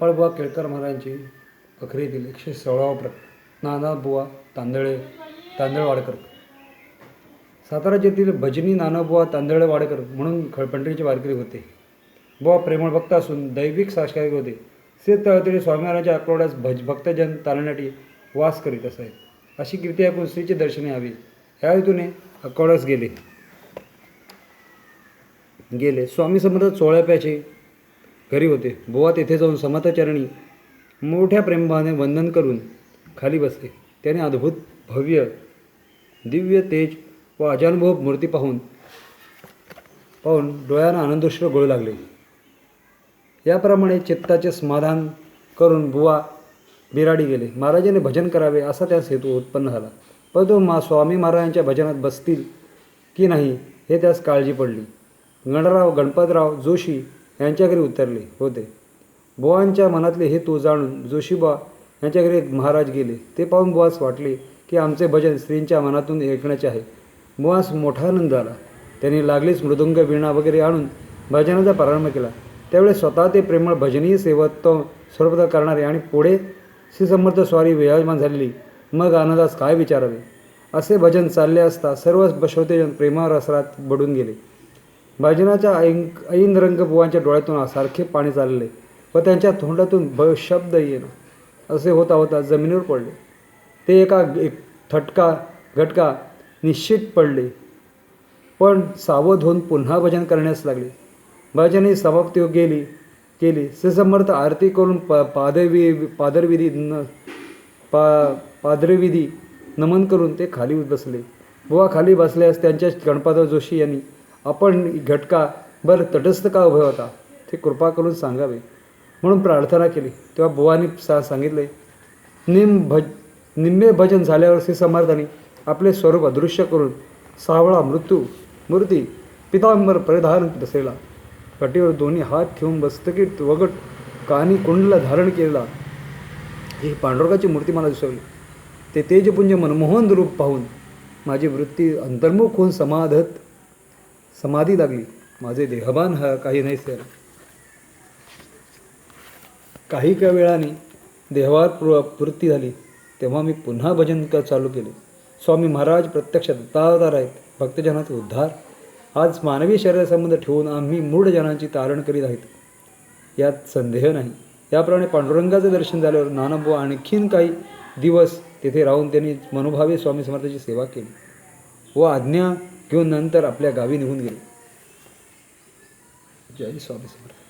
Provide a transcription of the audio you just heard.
पळबुवा केळकर महाराजांची पखरीतील एकशे सोळावा प्र नानाबुवा तांदळे तांदळवाडकर. सातारा जिल्ह्यातील भजनी नानाबुवा तांदळवाडकर म्हणून खळपंढरीचे वारकरी होते. बुवा प्रेमळ भक्त असून दैविक संस्कारी होते. श्री तळतळी स्वामीनारायणाच्या आकलोड्यास भज भक्तजन तारण्यासाठी वास करीत असत अशी कीर्ती ऐकून श्रीचे दर्शन यावे. या हेतूने अकोड्यास गेले. गेले. स्वामी समर्थ चोळ्याप्याचे घरी होते. बुवा तेथे जाऊन समर्थचरणी मोठ्या प्रेमभावाने वंदन करून खाली बसले. त्याने अद्भुत भव्य दिव्य तेज व अजानुभव मूर्ती पाहून पाहून डोळ्यांना आनंदोश्र गोळू लागले. याप्रमाणे चित्ताचे समाधान करून बुवा बिराडी गेले. महाराजांनी भजन करावे असा त्यास हेतू उत्पन्न झाला. परंतु मा स्वामी महाराजांच्या भजनात बसतील की नाही हे त्यास काळजी पडली. गणराव गणपतराव जोशी यांच्या घरी उतरले होते. बुवांच्या मनातले हे तो जाणून जोशीबा यांच्या घरी महाराज गेले. ते पाहून बुवास वाटले की आमचे भजन स्त्रींच्या मनातून ऐकण्याचे आहे. बुवास मोठा आनंद झाला. त्यांनी लागलीच मृदुंग वीणा वगैरे आणून भजनाचा प्रारंभ केला. त्यावेळेस स्वतः ते प्रेमळ भजनीय सेवत्व सर्वदा करणारे आणि पुढे श्रीसमर्थ स्वारी विराजमान झालेली. मग आनंदास काय विचारावे? असे भजन चालले असता सर्व श्रोतेजन प्रेमावर असरात बडून गेले. भजनाच्या ऐन ऐन रंग डोळ्यातून सारखे पाणी चालले व त्यांच्या तोंडातून भ शब्द येणं असे होता होता जमिनीवर पडले. ते एका एक थटका घटका निश्चित पडले. पण सावध होऊन पुन्हा भजन करण्यास लागले. भजन ही समाप्ती गेली केली. समर्थ आरती करून प पादवी पादरविधी न पा पादरविधी नमन करून ते खाली बसले. बुवा खाली बसल्यास त्यांच्या गणपादर जोशी यांनी आपण घटका बरं तटस्थ का उभे होता? ते कृपा करून सांगावे. म्हणून प्रार्थना केली. तेव्हा बुवानी सा सांगितले निम भज निम्मे भजन झाल्यावर श्री समर्थांनी आपले स्वरूप अदृश्य करून सावळा मृत्यू मूर्ती पितांबर परिधान बसलेला कटीवर दोन्ही हात ठेवून मस्तकी वगट कानी कुंडला धारण केलेला. ही पांडुरंगाची मूर्ती मला दिसवली. ते तेजपुंज मनमोहन रूप पाहून माझी वृत्ती अंतर्मुख होऊन समाधत समाधी लागली. माझे देहबान हा काही नाही सर. काही का वेळाने देहवार प्र वृत्ती झाली. तेव्हा मी पुन्हा भजन चालू केले. स्वामी महाराज प्रत्यक्ष दत्तावतार आहेत. भक्तजनाचा उद्धार. आज मानवी शरीरासंबंध ठेवून आम्ही मूढ जनांची तारण करीत आहेत. यात संदेह नाही. याप्रमाणे पांडुरंगाचं दर्शन झाल्यावर नानाबुवा आणखीन काही दिवस तेथे राहून त्यांनी मनोभावे स्वामी समर्थाची सेवा केली. व आज्ञा घेऊन नंतर आपल्या गावी निघून गेले. जय स्वामी समर्थ.